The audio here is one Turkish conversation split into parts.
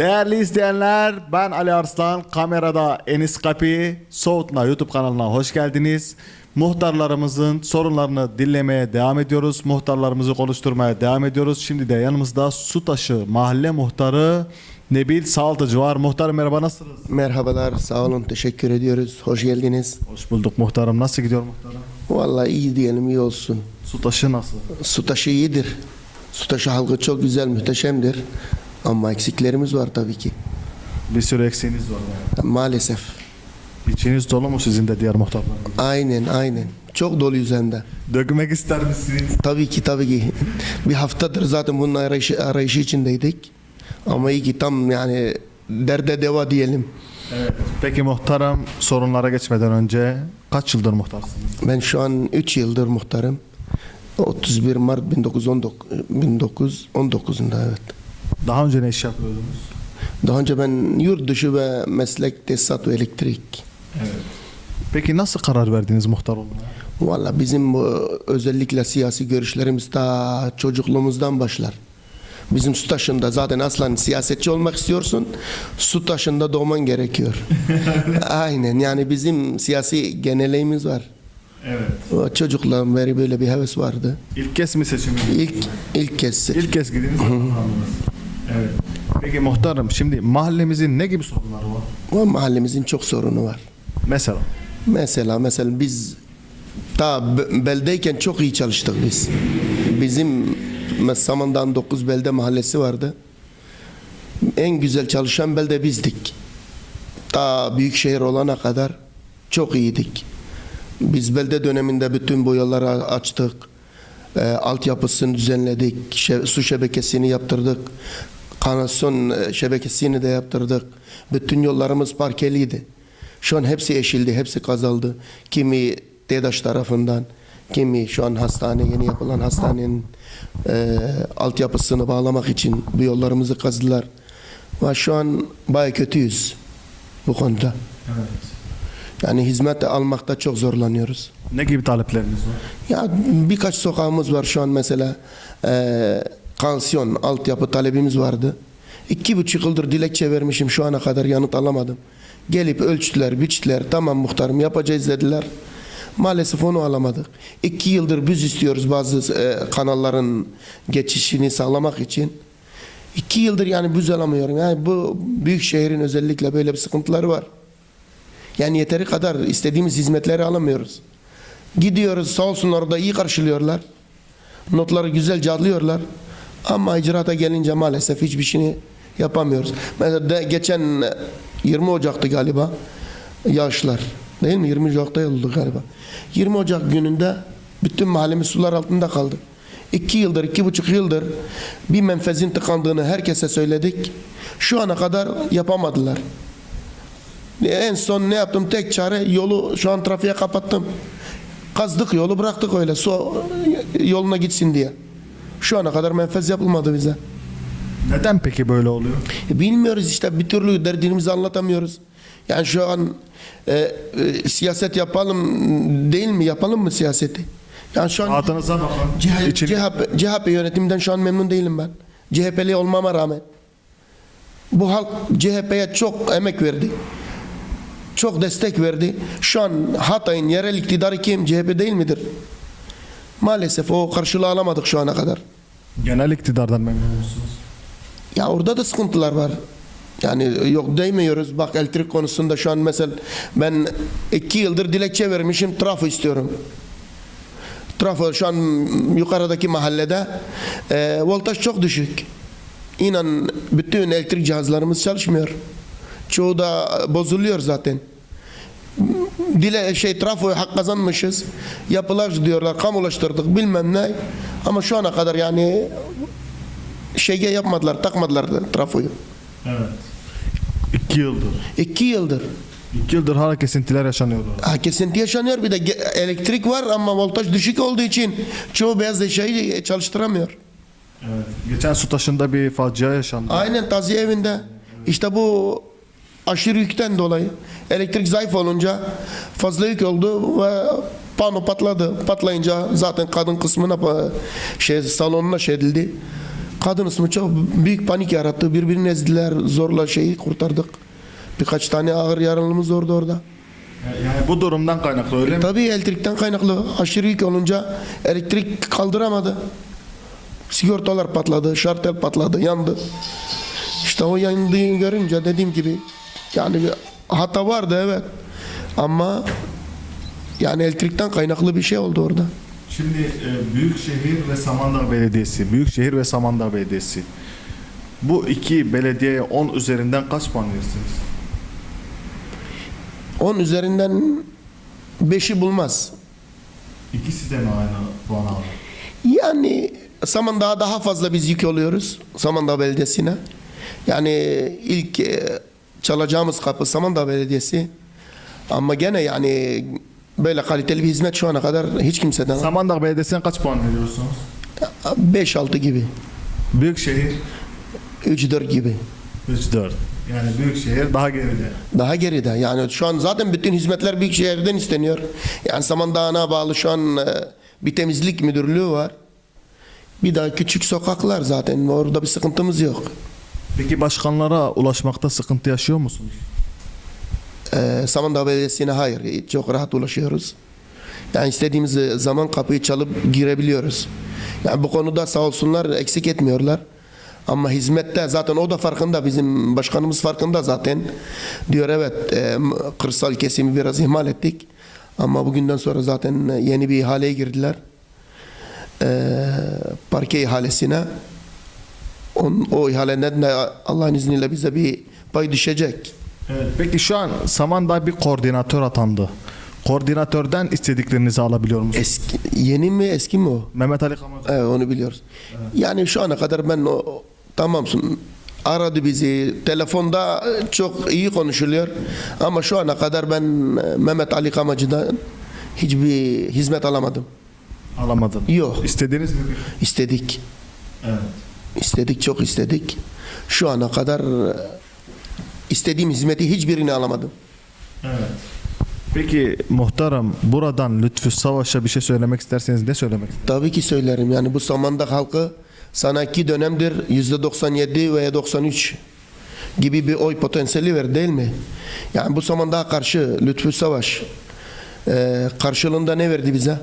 Değerli izleyenler, ben Ali Arslan. Kamerada Enis Kapi, Soğutla YouTube kanalına hoş geldiniz. Muhtarlarımızın sorunlarını dinlemeye devam ediyoruz. Muhtarlarımızı konuşturmaya devam ediyoruz. Şimdi de yanımızda Sutaşı Mahalle Muhtarı Nebil Saltıcı var. Muhtarım merhaba nasılsınız? Merhabalar, sağ olun, teşekkür ediyoruz. Hoş geldiniz. Hoş bulduk muhtarım. Nasıl gidiyor muhtarım? Vallahi iyi diyelim, iyi olsun. Sutaşı nasıl? Su taşı iyidir. Su taşı halkı çok güzel, muhteşemdir. Ama eksiklerimiz var tabii ki. Bir sürü eksiğiniz var. Maalesef. İçiniz dolu mu sizin de diğer muhtarlar? Aynen, aynen. Çok doluyuz hem de. Dökmek ister misiniz? Tabii ki, tabii ki. Bir haftadır zaten bunun arayışı, arayışı içindeydik. Ama iyi ki tam yani derde deva diyelim. Evet. Peki muhtarım sorunlara geçmeden önce kaç yıldır muhtarsınız? Ben şu an 3 yıldır muhtarım. 31 Mart 1919, 1919'unda evet. Daha önce ne iş yapıyordunuz? Daha önce ben yurt dışı ve meslek tesisat ve elektrik. Evet. Peki nasıl karar verdiniz muhtar olmaya? Valla bizim özellikle siyasi görüşlerimiz ta çocukluğumuzdan başlar. Bizim su taşında zaten aslan siyasetçi olmak istiyorsun, su taşında doğman gerekiyor. Aynen yani bizim siyasi geneleğimiz var. Evet. Çocukluğum beri böyle bir heves vardı. İlk kez mi seçim? İlk ilk kez İlk kez girdiniz. Evet. Peki muhtarım şimdi mahallemizin ne gibi sorunları var? o mahallemizin çok sorunu var. Mesela Mesela mesela biz ta be- beldeyken çok iyi çalıştık biz. Bizim Saman'dan 9 belde mahallesi vardı. En güzel çalışan belde bizdik. Ta büyük şehir olana kadar çok iyiydik. Biz belde döneminde bütün bu yolları açtık. E, altyapısını düzenledik. şe- su şebekesini yaptırdık. Kanasyon e, şebekesini de yaptırdık. Bütün yollarımız parkeliydi. Şu an hepsi eşildi, hepsi kazaldı. Kimi DEDAŞ tarafından, kimi şu an hastane, yeni yapılan hastanenin e, altyapısını bağlamak için bu yollarımızı kazdılar. Ve şu an baya kötüyüz bu konuda. evet. Yani hizmet almakta çok zorlanıyoruz. ne gibi talepleriniz var? Ya birkaç sokağımız var şu an mesela e, kansiyon altyapı talebimiz vardı. İki buçuk yıldır dilekçe vermişim şu ana kadar yanıt alamadım. Gelip ölçtüler, biçtiler. Tamam muhtarım yapacağız dediler. Maalesef onu alamadık. İki yıldır biz istiyoruz bazı e, kanalların geçişini sağlamak için. İki yıldır yani büz alamıyorum. Yani bu büyük şehrin özellikle böyle bir sıkıntıları var. Yani yeteri kadar istediğimiz hizmetleri alamıyoruz. Gidiyoruz sağ olsunlar orada iyi karşılıyorlar. Notları güzelce alıyorlar. Ama icraata gelince maalesef hiçbir şeyini yapamıyoruz. Mesela de, geçen e, 20 Ocak'tı galiba yağışlar. Değil mi? 20 Ocak'ta oldu galiba. 20 Ocak gününde bütün mahallemiz sular altında kaldı. İki yıldır, iki buçuk yıldır bir menfezin tıkandığını herkese söyledik. Şu ana kadar yapamadılar. En son ne yaptım? Tek çare yolu şu an trafiğe kapattım. Kazdık yolu bıraktık öyle su yoluna gitsin diye. Şu ana kadar menfez yapılmadı bize. Neden peki böyle oluyor? E, Bilmiyoruz işte bir türlü derdimizi anlatamıyoruz. Yani şu an e, e, siyaset yapalım değil mi? Yapalım mı siyaseti? Yani şu an Rahatınıza bakın. CHP, İçin- CHP, CHP yönetiminden şu an memnun değilim ben. CHP'li olmama rağmen. Bu halk CHP'ye çok emek verdi. Çok destek verdi. Şu an Hatay'ın yerel iktidarı kim? CHP değil midir? Maalesef o karşılığı alamadık şu ana kadar. Genel iktidardan memnun musunuz? Ya orada da sıkıntılar var. Yani yok değmiyoruz. Bak elektrik konusunda şu an mesela ben iki yıldır dilekçe vermişim. Trafo istiyorum. Trafo şu an yukarıdaki mahallede e, voltaj çok düşük. İnan bütün elektrik cihazlarımız çalışmıyor. Çoğu da bozuluyor zaten. Dile şey trafoya hak kazanmışız. Yapılar diyorlar kamulaştırdık bilmem ne. Ama şu ana kadar yani şeye yapmadılar, takmadılar da trafoyu. Evet. İki yıldır. İki yıldır. İki yıldır hala kesintiler yaşanıyordu. Ha, kesinti yaşanıyor. Bir de elektrik var ama voltaj düşük olduğu için çoğu beyaz eşyayı çalıştıramıyor. Evet. Geçen su taşında bir facia yaşandı. Aynen taziye evinde. İşte bu aşırı yükten dolayı elektrik zayıf olunca fazla yük oldu ve pano patladı. Patlayınca zaten kadın kısmına pa- şey salonuna şey edildi. Kadın ismi çok büyük panik yarattı. Birbirini ezdiler. Zorla şeyi kurtardık. Birkaç tane ağır yaralımız orada orada. Yani bu durumdan kaynaklı öyle mi? Tabii elektrikten kaynaklı aşırı yük olunca elektrik kaldıramadı. Sigortalar patladı, şartel patladı, yandı. İşte o yandığını görünce dediğim gibi yani bir hata vardı evet. Ama yani elektrikten kaynaklı bir şey oldu orada. Şimdi e, Büyükşehir ve Samandağ Belediyesi, Büyükşehir ve Samandağ Belediyesi. Bu iki belediyeye 10 üzerinden kaç puan verirsiniz? 10 üzerinden 5'i bulmaz. İkisi de mi aynı puan aldı? Yani Samandağ'a daha fazla biz yük oluyoruz. Samandağ Belediyesi'ne. Yani ilk e, çalacağımız kapı Samandağ Belediyesi. Ama gene yani böyle kaliteli bir hizmet şu ana kadar hiç kimseden Samandağ Belediyesi'ne kaç puan veriyorsunuz? 5-6 gibi. Büyükşehir 3-4 gibi. 3-4. Yani Büyükşehir daha geride. Daha geride. Yani şu an zaten bütün hizmetler büyük şehirden isteniyor. Yani Samandağ'a bağlı şu an e, bir temizlik müdürlüğü var. Bir daha küçük sokaklar zaten. Orada bir sıkıntımız yok. Peki başkanlara ulaşmakta sıkıntı yaşıyor musunuz? Ee, Samandağ Belediyesi'ne hayır. Çok rahat ulaşıyoruz. Yani istediğimiz zaman kapıyı çalıp girebiliyoruz. Yani bu konuda sağ olsunlar eksik etmiyorlar. Ama hizmette zaten o da farkında. Bizim başkanımız farkında zaten. Diyor evet e, kırsal kesimi biraz ihmal ettik. Ama bugünden sonra zaten yeni bir ihaleye girdiler. Ee, parke ihalesine. On, o ihaleden de Allah'ın izniyle bize bir pay düşecek. Evet. Peki şu an Samandağ bir koordinatör atandı. Koordinatörden istediklerinizi alabiliyor musunuz? Eski, yeni mi eski mi o? Mehmet Ali Kamacı. Evet onu biliyoruz. Yani şu ana kadar ben o tamamsın aradı bizi telefonda çok iyi konuşuluyor ama şu ana kadar ben e, Mehmet Ali Kamacı'dan hiçbir hizmet alamadım. Alamadın. Yok. İstediğiniz gibi. İstedik. Evet. İstedik çok istedik. Şu ana kadar e, istediğim hizmeti hiçbirini alamadım. Evet. Peki muhtarım buradan Lütfü Savaş'a bir şey söylemek isterseniz ne söylemek istersiniz? Tabii ki söylerim. Yani bu Samandağ halkı sana iki dönemdir yüzde 97 veya 93 gibi bir oy potansiyeli ver değil mi? Yani bu Samandağ'a karşı Lütfü Savaş e, karşılığında ne verdi bize?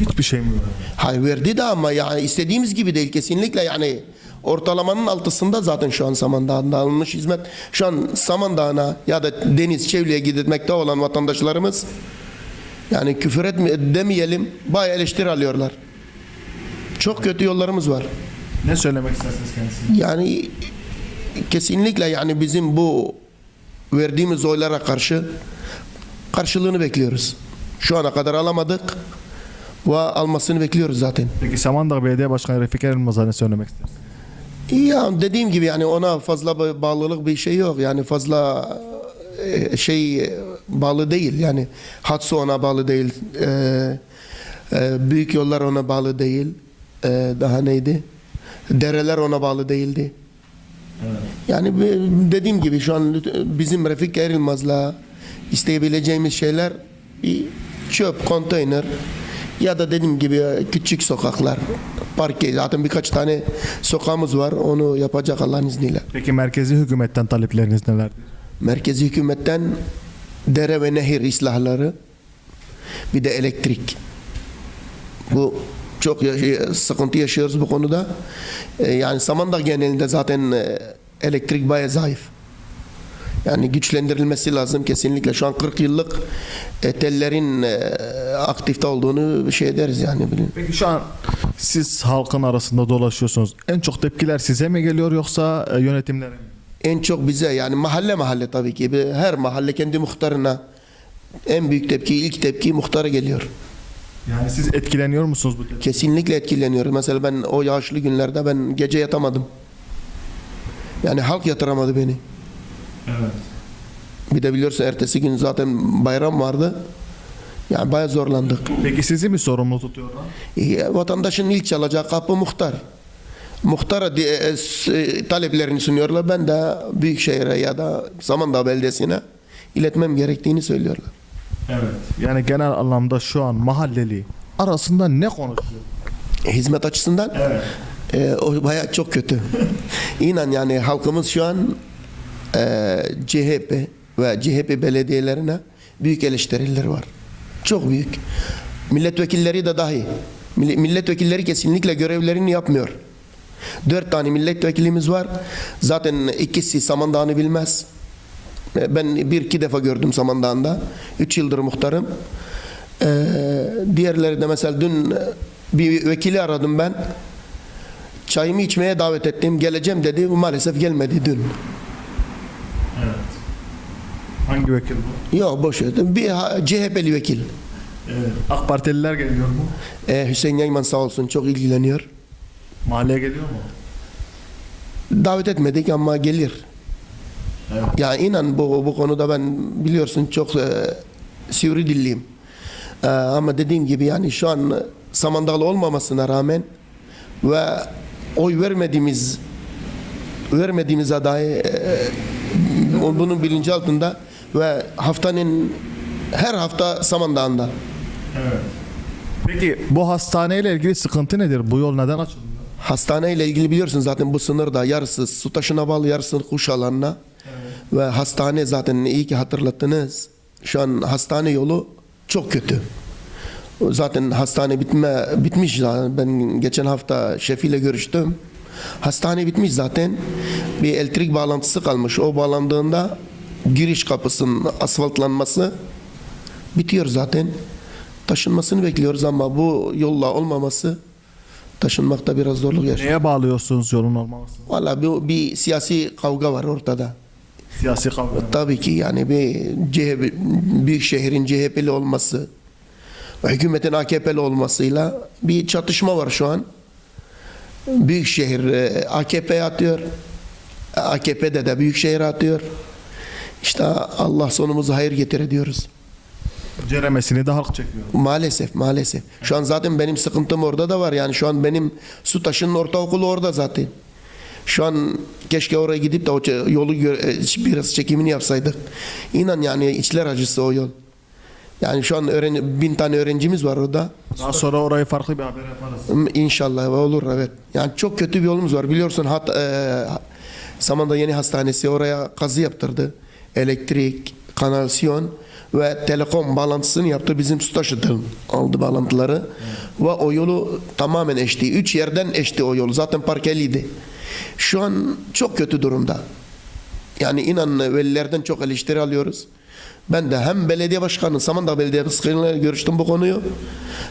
Hiçbir şey mi var? Hayır verdi de ama yani istediğimiz gibi değil kesinlikle yani ortalamanın altısında zaten şu an Samandağ'da alınmış hizmet. Şu an Samandağ'ına ya da Deniz Çevli'ye gitmekte olan vatandaşlarımız yani küfür etme, demeyelim bayağı eleştiri alıyorlar. Çok kötü yollarımız var. Ne söylemek istersiniz kendisine? Yani kesinlikle yani bizim bu verdiğimiz oylara karşı karşılığını bekliyoruz. Şu ana kadar alamadık ve almasını bekliyoruz zaten. Peki Samandağ Belediye Başkanı Refik Elmaz'a ne söylemek istersiniz? Ya dediğim gibi yani ona fazla ba- bağlılık bir şey yok. Yani fazla e, şey e, bağlı değil. Yani Hatsu ona bağlı değil. E, büyük yollar ona bağlı değil. Daha neydi? Dereler ona bağlı değildi. Evet. Yani dediğim gibi şu an bizim Refik Erilmaz'la isteyebileceğimiz şeyler bir çöp, konteyner ya da dediğim gibi küçük sokaklar, parke. Zaten birkaç tane sokağımız var. Onu yapacak Allah'ın izniyle. Peki merkezi hükümetten talepleriniz nelerdir? Merkezi hükümetten dere ve nehir islahları bir de elektrik. Bu çok sıkıntı yaşıyoruz bu konuda. Ee, yani Samandağ genelinde zaten e, elektrik bayağı zayıf. Yani güçlendirilmesi lazım kesinlikle. Şu an 40 yıllık e, tellerin e, aktifte olduğunu şey deriz yani. bilin. Peki şu an siz halkın arasında dolaşıyorsunuz. En çok tepkiler size mi geliyor yoksa e, yönetimlere mi? En çok bize yani mahalle mahalle tabii ki. Her mahalle kendi muhtarına en büyük tepki, ilk tepki muhtara geliyor. Yani siz etkileniyor musunuz bu tepki? Kesinlikle etkileniyor. Mesela ben o yağışlı günlerde ben gece yatamadım. Yani halk yatıramadı beni. Evet. Bir de biliyorsun ertesi gün zaten bayram vardı. Yani bayağı zorlandık. Peki sizi mi sorumlu tutuyorlar? E, vatandaşın ilk çalacağı kapı muhtar. Muhtara e, e, taleplerini sunuyorlar. Ben de Büyükşehir'e ya da Samandağ Belediyesi'ne iletmem gerektiğini söylüyorlar. Evet. Yani genel anlamda şu an mahalleli arasında ne konuşuyor? E, hizmet açısından Evet. Ee, o bayağı çok kötü. İnan yani halkımız şu an e, CHP ve CHP belediyelerine büyük eleştirileri var. Çok büyük. Milletvekilleri de dahi. Mill- Milletvekilleri kesinlikle görevlerini yapmıyor. Dört tane milletvekilimiz var. Zaten ikisi Samandağ'ını bilmez. E, Ben bir iki defa gördüm Samandağ'ında. Üç yıldır muhtarım. Ee, diğerleri de mesela dün e, bir vekili aradım ben. Çayımı içmeye davet ettim. Geleceğim dedi. Maalesef gelmedi dün. Hangi vekil bu? Yok boş ver. Bir CHP'li vekil. Evet. AK Partililer geliyor mu? Ee, Hüseyin Yayman sağ olsun çok ilgileniyor. Mahalleye geliyor mu? Davet etmedik ama gelir. Evet. Ya inan bu, bu konuda ben biliyorsun çok e, sivri dilliyim. E, ama dediğim gibi yani şu an e, Samandağlı olmamasına rağmen ve oy vermediğimiz vermediğimiz adayı e, bunun bilinci altında ve haftanın her hafta Samandağ'ında. Evet. Peki bu hastaneyle ilgili sıkıntı nedir? Bu yol neden açıldı? Hastane ile ilgili biliyorsun zaten bu sınırda yarısı su taşına bağlı yarısı kuş alanına. Ve hastane zaten iyi ki hatırlattınız. Şu an hastane yolu çok kötü. Zaten hastane bitme bitmiş zaten. Ben geçen hafta şefiyle görüştüm. Hastane bitmiş zaten. Bir elektrik bağlantısı kalmış. O bağlandığında giriş kapısının asfaltlanması bitiyor zaten. Taşınmasını bekliyoruz ama bu yolla olmaması taşınmakta biraz zorluk yaşıyor. Neye bağlıyorsunuz yolun olmamasını? Valla bir, bir siyasi kavga var ortada. Siyasi kavga. Tabii ki yani bir CHP, büyük şehrin CHP'li olması hükümetin AKP'li olmasıyla bir çatışma var şu an. Büyük şehir e, AKP'ye atıyor. AKP'de de büyük şehir atıyor. İşte Allah sonumuzu hayır getir diyoruz. Ceremesini de halk çekiyor. Maalesef maalesef. Şu an zaten benim sıkıntım orada da var. Yani şu an benim su taşının ortaokulu orada zaten. Şu an keşke oraya gidip de o yolu e, biraz çekimini yapsaydık. İnan yani içler acısı o yol. Yani şu an öğren bin tane öğrencimiz var orada. Daha sonra orayı farklı bir haber yaparız. Hmm, İnşallah olur evet. Yani çok kötü bir yolumuz var. Biliyorsun hat, e, Samanda Yeni Hastanesi oraya kazı yaptırdı. Elektrik, kanalisyon ve telekom bağlantısını yaptı. Bizim su taşıdı aldı bağlantıları. Ve o yolu tamamen eşti. Üç yerden eşti o yol. Zaten parkeliydi. Şu an çok kötü durumda. Yani inan velilerden çok eleştiri alıyoruz. Ben de hem belediye başkanı, Samandağ Belediye Başkanı'yla görüştüm bu konuyu.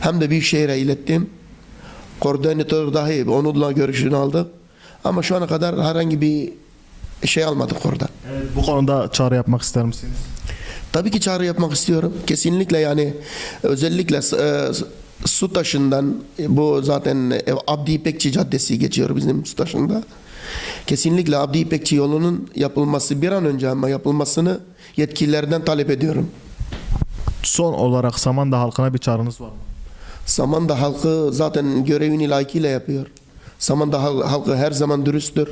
Hem de Büyükşehir'e ilettim. Koordinatör dahi onunla görüşünü aldık. Ama şu ana kadar herhangi bir şey almadık orada. Evet, bu konuda çağrı yapmak ister misiniz? Tabii ki çağrı yapmak istiyorum. Kesinlikle yani özellikle e, su taşından e, bu zaten e, Abdi İpekçi Caddesi geçiyor bizim su taşında. Kesinlikle Abdi İpekçi yolunun yapılması bir an önce ama yapılmasını yetkililerden talep ediyorum. Son olarak Samandağ halkına bir çağrınız var mı? Samandağ halkı zaten görevini layıkıyla yapıyor. Samandağ hal- halkı her zaman dürüsttür.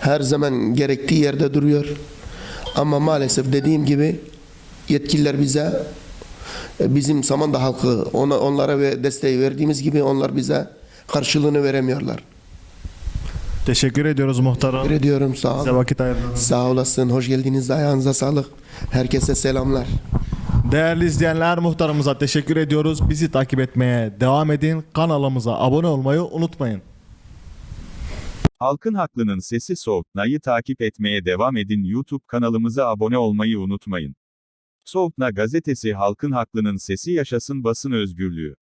Her zaman gerektiği yerde duruyor. Ama maalesef dediğim gibi yetkililer bize e, bizim Samandağ halkı ona, onlara ve desteği verdiğimiz gibi onlar bize karşılığını veremiyorlar. Teşekkür ediyoruz muhtarım. Teşekkür ediyorum sağ Size ol. vakit ayırdınız. Sağ olasın. Hoş geldiniz. Ayağınıza sağlık. Herkese selamlar. Değerli izleyenler muhtarımıza teşekkür ediyoruz. Bizi takip etmeye devam edin. Kanalımıza abone olmayı unutmayın. Halkın Haklı'nın Sesi Soğutna'yı takip etmeye devam edin. YouTube kanalımıza abone olmayı unutmayın. Soğutna gazetesi Halkın Haklı'nın sesi yaşasın basın özgürlüğü.